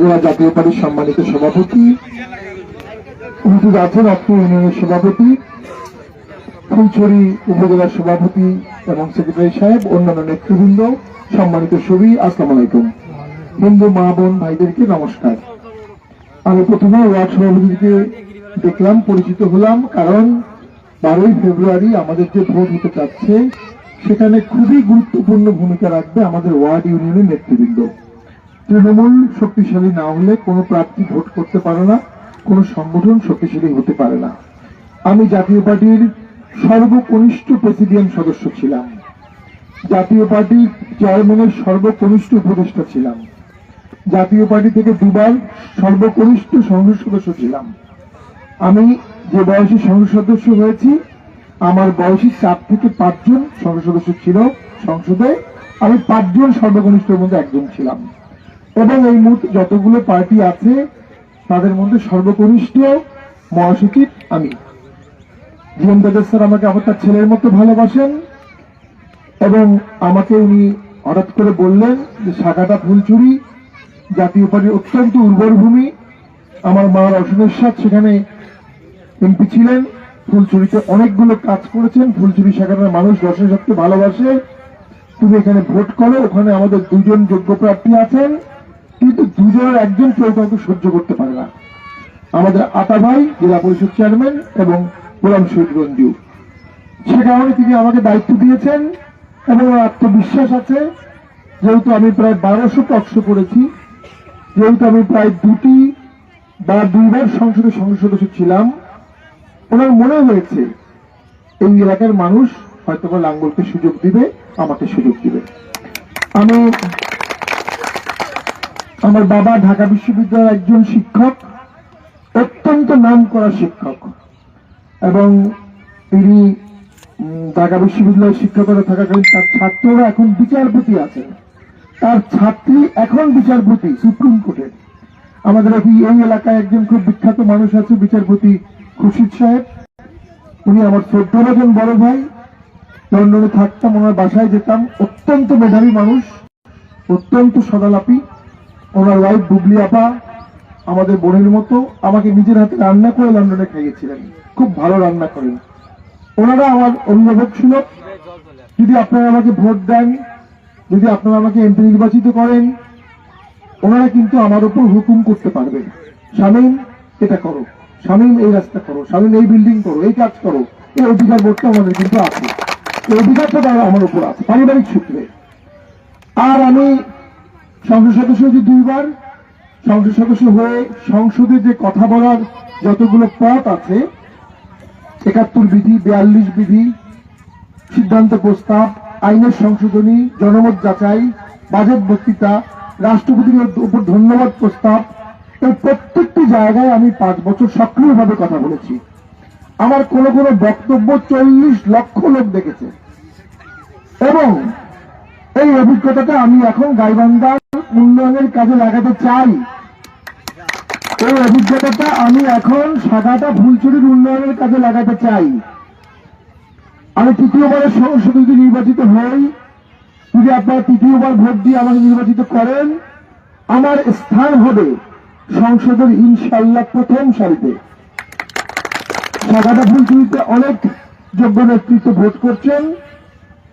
জেলা জাতীয় পার্টির সম্মানিত সভাপতি। উপস্থিত আছেন ইউনিয়নের সভাপতি, ফুলছড়ি উপজেলার সভাপতি এবং সেক্রেটারি সাহেব, অন্যান্য নেতৃবৃন্দ, সম্মানিত সবই আসসালাম আলাইকুম। হিন্দু মা, বোন, ভাইদেরকে নমস্কার। আমি প্রথমে ওয়ার্ড সভাপতিকে দেখলাম, পরিচিত হলাম, কারণ বারোই ফেব্রুয়ারি আমাদের যে ভোট হতে যাচ্ছে, সেখানে খুবই গুরুত্বপূর্ণ ভূমিকা রাখবে আমাদের ওয়ার্ড ইউনিয়নের নেতৃবৃন্দ। তৃণমূল শক্তিশালী না হলে কোনো প্রার্থী ভোট করতে পারে না, কোনো সংগঠন শক্তিশালী হতে পারে না। আমি জাতীয় পার্টির সর্বকনিষ্ঠ প্রেসিডিয়াম সদস্য ছিলাম। জাতীয় পার্টির চেয়ারম্যানের সর্বকনিষ্ঠ উপদেষ্টা ছিলাম। জাতীয় পার্টি থেকে দুবার সর্বকনিষ্ঠ সংসদ সদস্য ছিলাম। আমি যে বয়সী সংসদ সদস্য হয়েছি, আমার বয়সী চার থেকে পাঁচজন সংসদ সদস্য ছিল সংসদে, আমি পাঁচজন সর্বকনিষ্ঠের মধ্যে একজন ছিলাম। এবং এই মুহূর্তে যতগুলো পার্টি আছে, তাদের মধ্যে সর্বকনিষ্ঠ মহাসচিব আমি। জিএম দাদার স্যার আমাকে আমার তার ছেলের মতো ভালোবাসেন এবং আমাকে উনি হঠাৎ করে বললেন যে শাখাটা ফুলচুরি, জাতীয় পার্টির অত্যন্ত উর্বর ভূমি। আমার মা রসনেশ্বর সেখানে এমপি ছিলেন। ফুলচুরিতে অনেকগুলো কাজ করেছেন। ফুলচুরি শাখাটার মানুষ রসনেশ্বরকে ভালোবাসে। তুমি এখানে ভোট করো, ওখানে আমাদের দুজন যোগ্য প্রার্থী আছেন। কিন্তু দুজনের একজন কেউ কাউকে সহ্য করতে পারে না। আমাদের আতা ভাই, জেলা পরিষদ চেয়ারম্যান এবং গোলাম শহীদ রঞ্জু। সে কারণে তিনি আমাকে দায়িত্ব দিয়েছেন এবং আত্মবিশ্বাস আছে। যেহেতু আমি প্রায় বারোশো টকশো করেছি, যেহেতু আমি প্রায় দুটি বা দুইবার সংসদে সংসদ সদস্য ছিলাম, ওনার মনে হয়েছে এই এলাকার মানুষ হয়তো লাঙ্গলকে সুযোগ দিবে, আমাকে সুযোগ দিবে। আমি আমার বাবা ঢাকা বিশ্ববিদ্যালয়ের একজন শিক্ষক, অত্যন্ত নাম করা শিক্ষক। এবং তিনি ঢাকা বিশ্ববিদ্যালয়ের শিক্ষকতা থাকাকালীন তার ছাত্ররা এখন বিচারপতি আছেন তার ছাত্রী এখন বিচারপতি, সুপ্রিম কোর্টের। আমাদের এই এলাকায় একজন খুব বিখ্যাত মানুষ আছে, বিচারপতি খুরশিদ সাহেব। উনি আমার শ্রদ্ধাভাজন বড় ভাই। লন্ডনে থাকতাম, ওনার বাসায় যেতাম। অত্যন্ত মেধাবী মানুষ, অত্যন্ত সদালাপী। ওনার ওয়াইফ বুবলি আপা, আমাদের বোনের মতো আমাকে নিজের হাতে রান্না করে লন্ডনে খাইয়েছিলেন খুব ভালো রান্না করেন। ওনারা আমার অভিভাবক ছিল, যদি আপনারা আমাকে ভোট দেন, যদি আপনারা আমাকে এমপি নির্বাচিত করেন, ওনারা কিন্তু আমার উপর হুকুম করতে পারবেন শামীম, এটা করো। শামীম, এই রাস্তা করো। শামীম, এই বিল্ডিং করো। এই কাজ করো। এই অধিকার বোধটা আমাদের কিন্তু আছে। এই অধিকারটা আমার উপর আছে, পারিবারিক সূত্রে। আর আমি সংসদ সদস্য হয়েছি দুইবার। সংসদ সদস্য হয়ে সংসদে যে কথা বলার যতগুলো পথ আছে, একাত্তর বিধি, বিয়াল্লিশ বিধি, সিদ্ধান্ত প্রস্তাব, আইনের সংশোধনী, জনমত যাচাই, বাজেট বক্তৃতা, রাষ্ট্রপতির উপর ধন্যবাদ প্রস্তাব এই প্রত্যেকটি জায়গায় আমি পাঁচ বছর সক্রিয়ভাবে কথা বলেছি। আমার কোনো কোনো বক্তব্য চল্লিশ লক্ষ লোক দেখেছে। এবং এই অভিজ্ঞতাটা আমি এখন গাইবান্ধার উন্নয়নের কাজে লাগাতে চাই। এই অভিজ্ঞতাটা আমি এখন সাদাটা ফুলচুরির উন্নয়নের কাজে লাগাতে চাই। আমি তৃতীয়বারের সংসদ যদি নির্বাচিত হই। যদি আপনারা তৃতীয়বার ভোট দিয়ে আমাকে নির্বাচিত করেন, আমার স্থান হবে সংসদের ইনশাল্লাহ প্রথম সারিতে। সাদাটা ফুলচুরিতে অনেক যোগ্য নেতৃত্ব ভোট করছেন।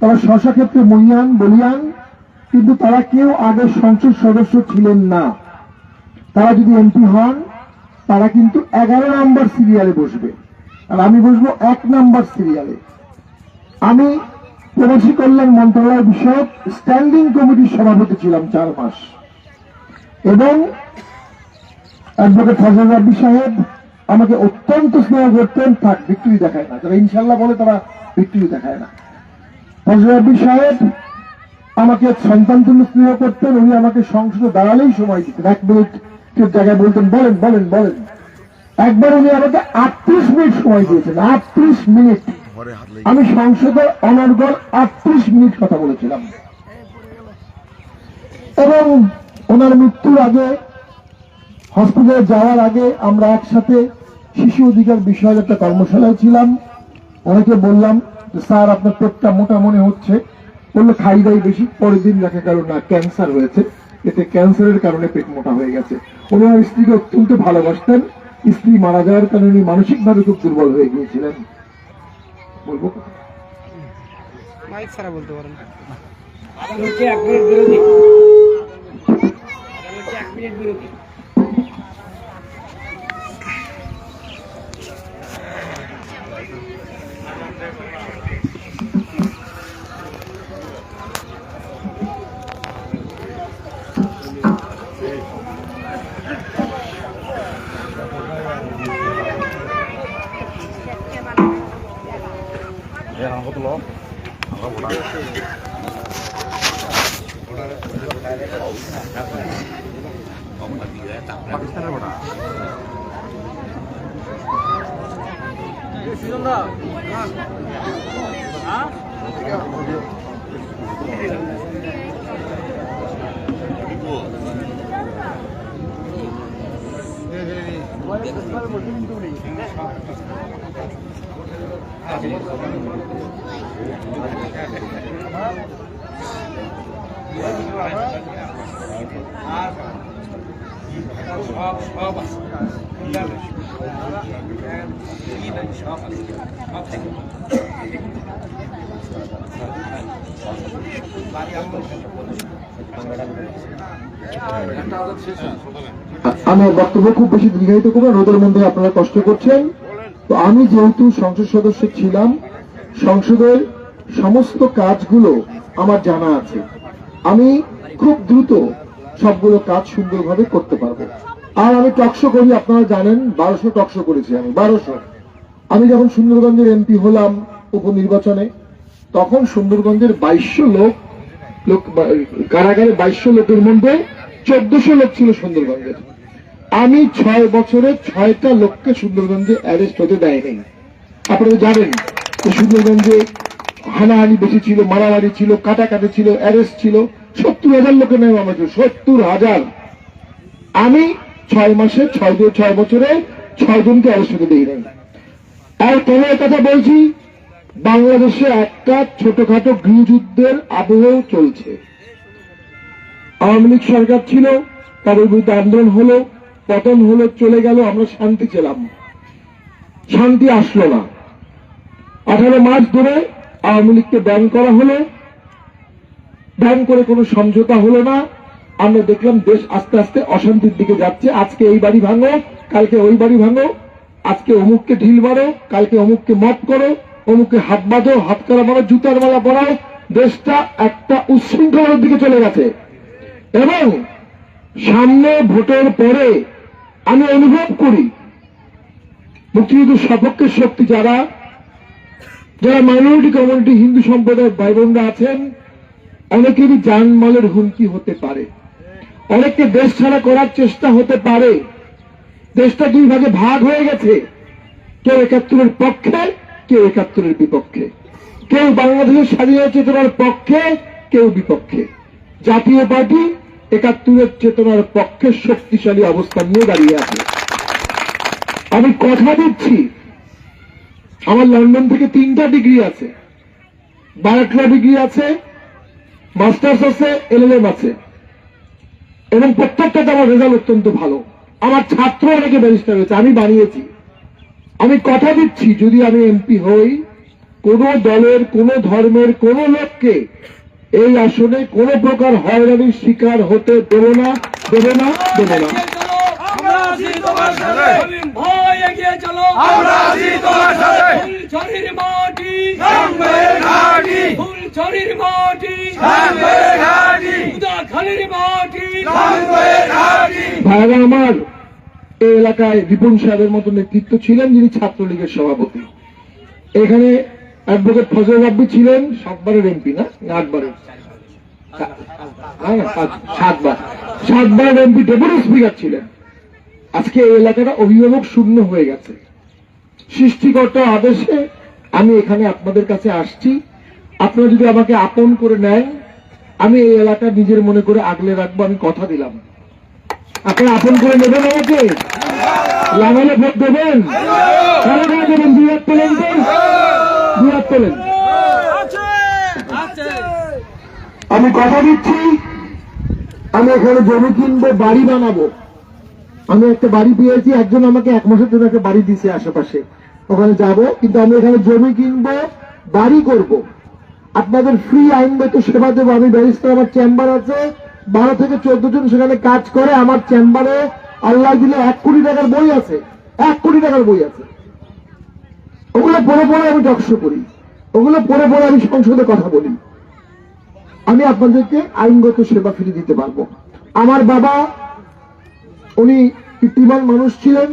তারা শশা ক্ষেত্রে মহিয়ান বলিয়ান, কিন্তু তারা কেউ আগে সংসদ সদস্য ছিলেন না। তারা যদি এমপি হন, তারা কিন্তু এগারো নাম্বার সিরিয়ালে বসবে। আর আমি বসবো এক নাম্বার সিরিয়ালে। আমি প্রবাসী কল্যাণ মন্ত্রণালয় বিষয়ক স্ট্যান্ডিং কমিটির সভাপতি ছিলাম চার মাস। এবং অ্যাডভোকেট ফজল রাব্বি সাহেব আমাকে অত্যন্ত স্নেহ করতেন, থাক ভিক্টরি দেখায় না। যারা ইনশাল্লাহ বলে তারা ভিক্টরি দেখায় না। ফজল সাহেব আমাকে সন্তান তুল্য স্নেহ করতেন উনি আমাকে সংসদে দাঁড়ালেই সময় দিতেন। এক মিনিট জায়গায় বলতেন বলেন বলেন বলেন। একবার উনি আমাকে আটত্রিশ মিনিট সময় দিয়েছেন আটত্রিশ মিনিট। আমি সংসদে অনর্গল আটত্রিশ মিনিট কথা বলেছিলাম। এবং ওনার মৃত্যুর আগে হসপিটালে যাওয়ার আগে আমরা একসাথে শিশু অধিকার বিষয়ের একটা কর্মশালায় ছিলাম। অনেকে বললাম স্যার আপনার পেটটা মোটা মনে হচ্ছে। বলল খাই দাই বেশি পরের দিন দেখা গেল না ক্যান্সার হয়েছে এতে ক্যান্সারের কারণে পেট মোটা হয়ে গেছে। ওনার স্ত্রীকে অত্যন্ত ভালোবাসতেন। স্ত্রী মারা যাওয়ার কারণে উনি মানসিকভাবে খুব দুর্বল হয়ে গিয়েছিলেন। বলব মাইক ছাড়া বলতে পারেন। এক মিনিট বিরতি। এক মিনিট বিরতি। সব সব আছে সব আছে সব থেকে আমার বক্তব্য খুব বেশি দীর্ঘায়িত করব রোদের মধ্যে আপনারা কষ্ট করছেন। তো আমি যেহেতু সংসদ সদস্য ছিলাম, সংসদের সমস্ত কাজগুলো আমার জানা আছে। আমি খুব দ্রুত সবগুলো কাজ সুন্দরভাবে করতে পারব। আর আমি টকশো করি, আপনারা জানেন, বারোশো টকশো করেছি আমি, বারোশো। আমি যখন সুন্দরগঞ্জের এমপি হলাম উপনির্বাচনে তখন সুন্দরগঞ্জের বাইশশো লোক লোক কারাগারে বাইশশো লোকের মধ্যে চোদ্দশো লোক ছিল সুন্দরগঞ্জের। আমি ছয় বছরে ছয়টা লোককে সুন্দরগঞ্জে অ্যারেস্ট হতে দেয়নি। আপনারা জানেন সুন্দরগঞ্জে হানাহানি বেশি ছিল, মারামারি ছিল, কাটাকাটি ছিল অ্যারেস্ট ছিল। সত্তর হাজার লোকের নাম আমার সত্তর হাজার। আমি ছয় মাসে, ছয় দিয়ে ছয় বছরে ছয় জনকে অ্যারেস্ট হতে দিই নাই আর কেন কথা বলছি বাংলাদেশে একটা ছোটখাটো গৃহযুদ্ধের আবহ চলছে। আওয়ামী লীগ সরকার ছিল তাদের বিরুদ্ধে আন্দোলন হলো, পতন হলো, চলে গেল, আমরা শান্তি ছিলাম শান্তি আসলো না। আঠারো মাস ধরে আওয়ামী লীগকে ব্যান করা হলো। ব্যান করে কোনো সমঝোতা হলো না। আমরা দেখলাম দেশ আস্তে আস্তে অশান্তির দিকে যাচ্ছে। আজকে এই বাড়ি ভাঙো, কালকে ওই বাড়ি ভাঙো, আজকে অমুককে ঢিল মারো, কালকে অমুককে মত করো। অমুককে হাত বাঁধো, হাত করা মারো জুতার মালা পরাও, দেশটা একটা উচ্ছৃঙ্খলার দিকে চলে গেছে। এবং সামনে ভোটের পরে আমি অনুভব করি, মুক্তিযুদ্ধের সপক্ষের শক্তি যারা যারা মাইনরিটি কমিউনিটি হিন্দু সম্প্রদায়ের ভাই বোনরা আছেন, অনেকেরই জানমালের হুমকি হতে পারে। অনেককে দেশ ছাড়া করার চেষ্টা হতে পারে। দেশটা দুই ভাগে ভাগ হয়ে গেছে। কেউ একাত্তরের পক্ষে কেউ একাত্তরের বিপক্ষে? কেউ বাংলাদেশের স্বাধীনতা চেতনার পক্ষে, কেউ বিপক্ষে। জাতীয় পার্টি একাত্তরের চেতনার পক্ষে শক্তিশালী অবস্থান নিয়ে দাঁড়িয়ে আছে। আমি কথা দিচ্ছি। আমার লন্ডন থেকে তিনটা ডিগ্রি আছে। বারোটা ডিগ্রি আছে। মাস্টার্স আছে, এলএলএম আছে। এবং প্রত্যেকটাতে আমার রেজাল্ট অত্যন্ত ভালো। আমার ছাত্র অনেকে ব্যারিস্টার হয়েছে, আমি বানিয়েছি। আমি কথা দিচ্ছি যদি আমি এমপি হই কোন দলের কোন ধর্মের কোন লোককে এই আসনে কোন প্রকার হয়রানির শিকার হতে দেব না দেব না দেব না। ভাইরা আমার এলাকায় রিপন সাহেবের মতো নেতৃত্ব ছিলেন যিনি ছাত্রলীগের সভাপতি। এখানে অ্যাডভোকেট ফজল রাব্বি ছিলেন সাতবারের এমপি না? আটবারের। হ্যাঁ, সাতবার। সাতবার এমপি ডেপুটি স্পিকার ছিলেন। আজকে এই এলাকাটা অভিভাবক শূন্য হয়ে গেছে। সৃষ্টিকর্তা আদেশে আমি এখানে আপনাদের কাছে আসছি। আপনারা যদি আমাকে আপন করে নেন আমি এই এলাকা নিজের মনে করে আগলে রাখব আমি কথা দিলাম। আপনারা আপন করে নেবেন আমাকে। লাগালে ভোট দেবেন। দেবেন, দুই হাত তোলেন দুই হাত তোলেন। আমি কথা দিচ্ছি, আমি এখানে জমি কিনবো, বাড়ি বানাবো। আমি একটা বাড়ি পেয়েছি, একজন আমাকে এক মাসের জন্য একটা বাড়ি দিয়েছে আশেপাশে। ওখানে যাব, কিন্তু আমি এখানে জমি কিনবো, বাড়ি করব। আপনাদের ফ্রি আইনগত সেবা দেবো, আমি ব্যারিস্টার আমার চেম্বার আছে। বারো থেকে চোদ্দ জন সেখানে কাজ করে, আমার চেম্বারে আল্লাহ দিলে এক কোটি টাকার বই আছে, এক কোটি টাকার বই আছে। ওগুলো পড়ে পড়ে আমি টকশো করি, ওগুলো পড়ে পড়ে আমি সংসদে কথা বলি। আমি আপনাদেরকে আইনগত সেবা ফিরে দিতে পারব। আমার বাবা, উনি কীর্তিমান মানুষ ছিলেন,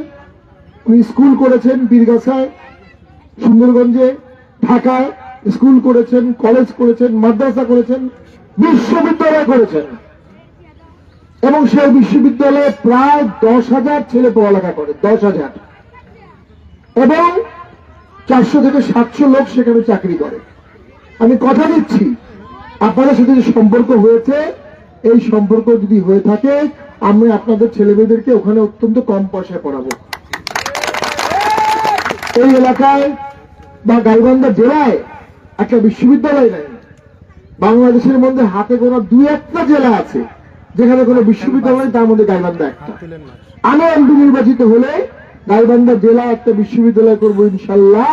উনি স্কুল করেছেন বীরগাছায় সুন্দরগঞ্জে, ঢাকায়, স্কুল করেছেন, কলেজ করেছেন, মাদ্রাসা করেছেন, বিশ্ববিদ্যালয় করেছেন। এবং সেই বিশ্ববিদ্যালয়ে প্রায় দশ হাজার ছেলে পড়ালেখা করে, দশ হাজার। এবং চারশো থেকে সাতশো লোক সেখানে চাকরি করে। আমি কথা দিচ্ছি, আপনাদের সাথে যে সম্পর্ক হয়েছে, এই সম্পর্ক যদি হয়ে থাকে, আমি আপনাদের ছেলেমেয়েদেরকে ওখানে অত্যন্ত কম পয়সায় পড়াবো। এই এলাকায় বা গাইবান্ধা জেলায় একটা বিশ্ববিদ্যালয় নেই। বাংলাদেশের মধ্যে হাতে গোনা দুই একটা জেলা আছে। যেখানে কোনো বিশ্ববিদ্যালয়, তার মধ্যে গাইবান্ধা একটা। আমি এমপি নির্বাচিত হলে গাইবান্ধা জেলা একটা বিশ্ববিদ্যালয় করব ইনশাল্লাহ।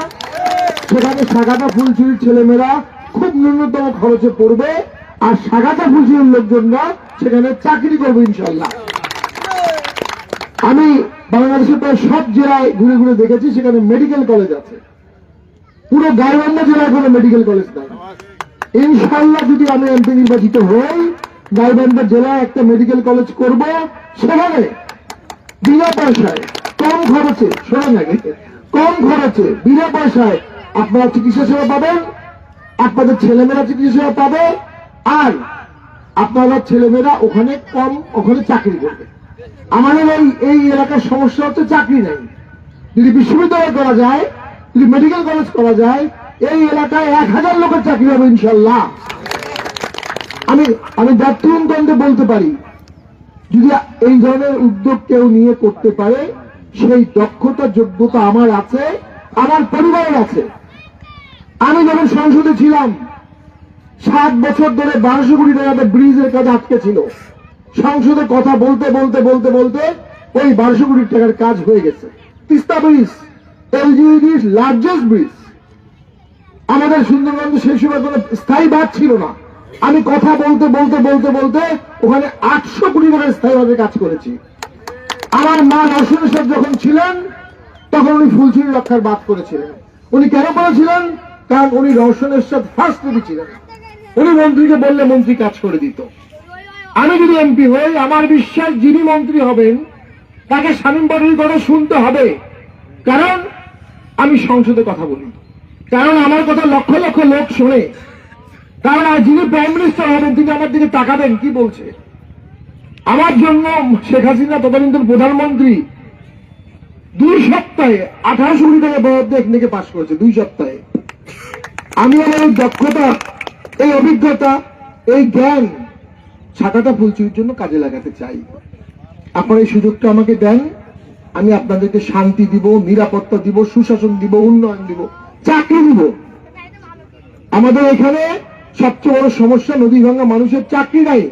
সেখানে সাগাটা ফুলচুরির ছেলেমেয়েরা খুব ন্যূনতম খরচে পড়বে, আর সাগাটা ফুলচুরির লোকজনরা সেখানে চাকরি করবে ইনশাল্লাহ। আমি বাংলাদেশের প্রায় সব জেলায় ঘুরে ঘুরে দেখেছি, সেখানে মেডিকেল কলেজ আছে। পুরো গাইবান্ধা জেলায় কোনো মেডিকেল কলেজ নাই। ইনশাল্লাহ যদি আমি এমপি নির্বাচিত হই গাইবান্ধা জেলায় একটা মেডিকেল কলেজ করব, সেখানে বিনা পয়সায় কম খরচে, শোনেন নাকি কম খরচে বিনা পয়সায় আপনারা চিকিৎসা সেবা পাবেন, আপনাদের ছেলেমেয়েরা চিকিৎসা সেবা পাবে, আর আপনারা ছেলেমেয়েরা ওখানে কম, ওখানে চাকরি করবে। আমাদের এই এই এলাকার সমস্যা হচ্ছে চাকরি নেই। যদি বিশ্ববিদ্যালয় করা যায়, যদি মেডিকেল কলেজ করা যায়, এই এলাকায় এক হাজার লোকের চাকরি হবে ইনশাল্লাহ। আমি আমি ব্যক্তিগতভাবে বলতে পারি। যদি এই ধরনের উদ্যোগ কেউ নিয়ে করতে পারে, সেই দক্ষতা, যোগ্যতা আমার আছে, আমার পরিবারের আছে। আমি যখন সংসদে ছিলাম, সাত বছর ধরে বারোশো কোটি টাকাতে ব্রিজের কাজ আটকে ছিল। সংসদে কথা বলতে বলতে বলতে বলতে ওই বারোশো কোটি টাকার কাজ হয়ে গেছে। তিস্তা ব্রিজ, এলজিইডির লার্জেস্ট ব্রিজ আমাদের সুন্দরগঞ্জে সেই সময় কোনো স্থায়ী বাদ ছিল না। আমি কথা বলতে বলতে বলতে বলতে ওখানে আটশো কোটি টাকার স্থায়ীভাবে কাজ করেছি। আমার মা নরসিংহ সাহেব যখন ছিলেন, তখন উনি ফুলছড়ি রক্ষার বাদ করেছিলেন। উনি কেন করেছিলেন কারণ উনি রওশনের সাথে ফার্স্ট লেডি ছিলেন। উনি মন্ত্রীকে বললে মন্ত্রী কাজ করে দিত। আমি যদি এমপি হই, আমার বিশ্বাস যিনি মন্ত্রী হবেন, তাকে স্বামীন বাড়ির কথা শুনতে হবে। কারণ আমি সংসদে কথা বলি। কারণ আমার কথা লক্ষ লক্ষ লোক শোনে। আর যিনি প্রাইম মিনিস্টার হবেন, তিনি আমার দিকে তাকাবেন, কি বলছে? আমার জন্য শেখ হাসিনা তদানীন্তন প্রধানমন্ত্রী দুই সপ্তাহে আঠারোশো কোটি টাকা বরাদ্দ এখানে পাশ করেছে, দুই সপ্তাহে। আমি আমার এই দক্ষতা, এই অভিজ্ঞতা, এই জ্ঞান ছাতাটা ফুলচুরির জন্য কাজে লাগাতে চাই। আপনার এই সুযোগটা আমাকে দেন, আমি আপনাদেরকে শান্তি দিব, নিরাপত্তা দিব, সুশাসন দিব, উন্নয়ন দিব, চাকরি দিব। আমাদের এখানে সবচেয়ে বড় সমস্যা নদী ভাঙ্গা মানুষের চাকরি নাই।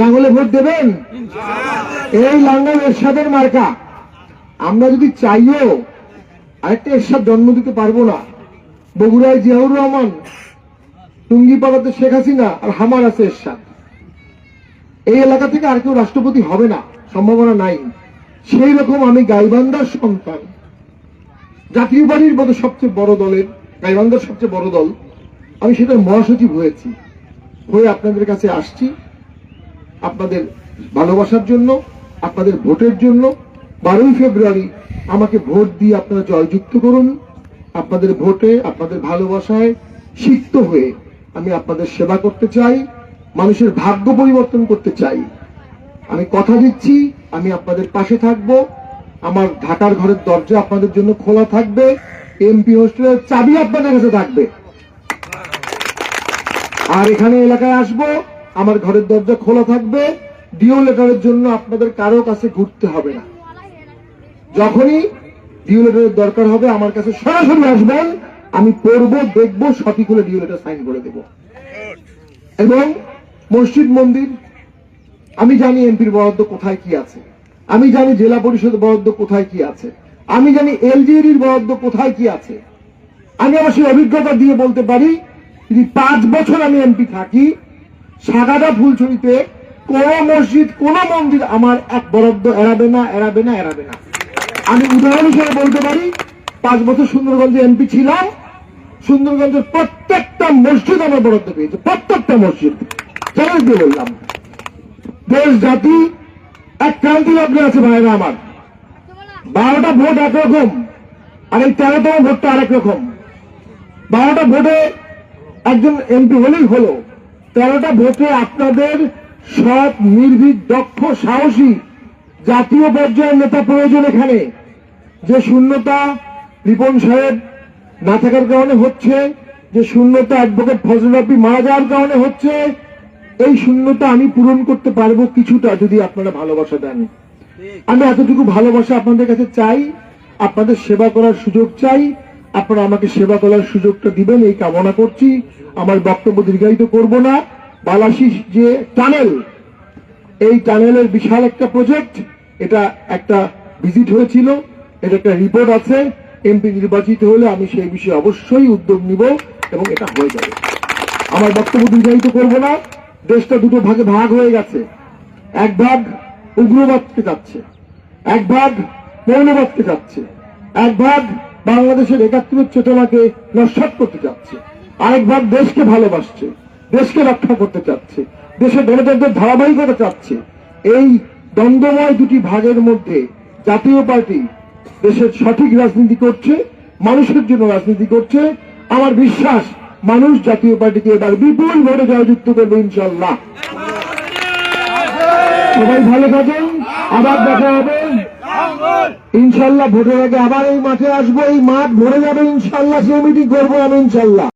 লাঙ্গলে ভোট দেবেন? এই লাঙ্গল এরশাদের মার্কা। আমরা যদি চাইও আরেকটা এরশাদ জন্ম দিতে পারব না। বগুড়ায় জিয়াউর রহমান, টুঙ্গিপাড়াতে শেখ হাসিনা আর হামার আছে এরশাদ। এই এলাকা থেকে আর কেউ রাষ্ট্রপতি হবে না, সম্ভাবনা নাই। সেই রকম আমি গাইবান্ধার সন্তান। জাতীয় বাড়ির মতো সবচেয়ে বড় দলের, গাইবান্ধার সবচেয়ে বড় দল আমি সেটার মহাসচিব হয়েছি। হয়ে আপনাদের কাছে আসছি। আপনাদের ভালোবাসার জন্য, আপনাদের ভোটের জন্য। বারোই ফেব্রুয়ারি আমাকে ভোট দিয়ে আপনারা জয়যুক্ত করুন। আপনাদের ভোটে, আপনাদের ভালোবাসায় সিক্ত হয়ে আমি আপনাদের সেবা করতে চাই, মানুষের ভাগ্য পরিবর্তন করতে চাই। আমি কথা দিচ্ছি, আমি আপনাদের পাশে থাকব। আমার ঢাকার ঘরের দরজা আপনাদের জন্য খোলা থাকবে। এমপি হোস্টেলের চাবি আপনাদের কাছে থাকবে। আর এখানে এলাকায় আসব। আমার ঘরের দরজা খোলা থাকবে। ডিও লেটারের জন্য আপনাদের কারও কাছে ঘুরতে হবে না। যখনই ডিও লেটারের দরকার হবে, আমার কাছে সরাসরি আসবেন। আমি পড়ব, দেখব, সঠিক হলে ডিও লেটার সাইন করে দেব। এবং মসজিদ মন্দির, আমি জানি এমপির বরাদ্দ কোথায় কি আছে। আমি জানি জেলা পরিষদ বরাদ্দ কোথায় কি আছে। আমি জানি এলজিআরির বরাদ্দ কোথায় কি আছে। আমি আমার সেই অভিজ্ঞতা দিয়ে বলতে পারি যদি পাঁচ বছর আমি এমপি থাকি, সাগাদা ফুলছড়িতে কোন মসজিদ, কোন মন্দির আমার এক বরাদ্দ এড়াবে না এড়াবে না এড়াবে না। আমি উদাহরণ হিসেবে বলতে পারি, পাঁচ বছর সুন্দরগঞ্জে এমপি ছিলাম, সুন্দরগঞ্জের প্রত্যেকটা মসজিদ আমার বরাদ্দ পেয়েছে, প্রত্যেকটা মসজিদ। চ্যালেঞ্জ দিয়ে বললাম? দেশ, জাতি, এক ক্রান্তি লগ্নে আছে ভাইরা আমার। বারোটা ভোট একরকম, আর এই তেরোতম ভোটটা আরেক রকম। বারোটা ভোটে একজন এমপি হলেই হলো। তেরোটা ভোটে আপনাদের সৎ, নির্ভীক, দক্ষ, সাহসী জাতীয় পর্যায়ের নেতা প্রয়োজন এখানে। যে শূন্যতা রিপন সাহেব না থাকার কারণে হচ্ছে, যে শূন্যতা অ্যাডভোকেট ফজল রাব্বি মারা যাওয়ার কারণে হচ্ছে, এই শূন্যতা আমি পূরণ করতে পারব কিছুটা যদি আপনারা ভালোবাসা দেন। আমি এতটুকু ভালোবাসা আপনাদের কাছে চাই, আপনাদের সেবা করার সুযোগ চাই আপনারা আমাকে সেবা করার সুযোগটা দিবেন, এই কামনা করছি। আমার বক্তব্য দীর্ঘায়িত করব না। বালাশিস যে টানেল, এই টানেলের বিশাল একটা প্রজেক্ট, এটা একটা ভিজিট হয়েছিল এটা একটা রিপোর্ট আছে। এমপি নির্বাচিত হলে আমি সেই বিষয়ে অবশ্যই উদ্যোগ নিব এবং এটা হয়ে যাবে। আমার বক্তব্য দীর্ঘায়িত করব না। দেশটা দুটো ভাগে ভাগ হয়ে গেছে। এক ভাগ উগ্রবাদকে যাচ্ছে, এক ভাগ মৌলবাদকে যাচ্ছে, এক ভাগ বাংলাদেশের একাত্তরের চেতনাকে নস্বাত করতে যাচ্ছে আরেক ভাগ দেশকে ভালোবাসছে, দেশকে রক্ষা করতে চাচ্ছে, দেশের গণতন্ত্রের ধারাবাহিকতা চাচ্ছে। এই দ্বন্দ্বময় দুটি ভাগের মধ্যে জাতীয় পার্টি দেশের সঠিক রাজনীতি করছে, মানুষের জন্য রাজনীতি করছে। আমার বিশ্বাস, মানুষ জাতীয় পার্টিকে এবার বিপুল ভোটে জয়যুক্ত করবে ইনশাল্লাহ সবাই ভালো থাকেন, আবার দেখা হবে। ইনশাল্লাহ ভোটের আগে আবার এই মাঠে আসব, এই মাঠ ভরে যাবে ইনশাল্লাহ সে মিটিং করব আমি ইনশাল্লাহ।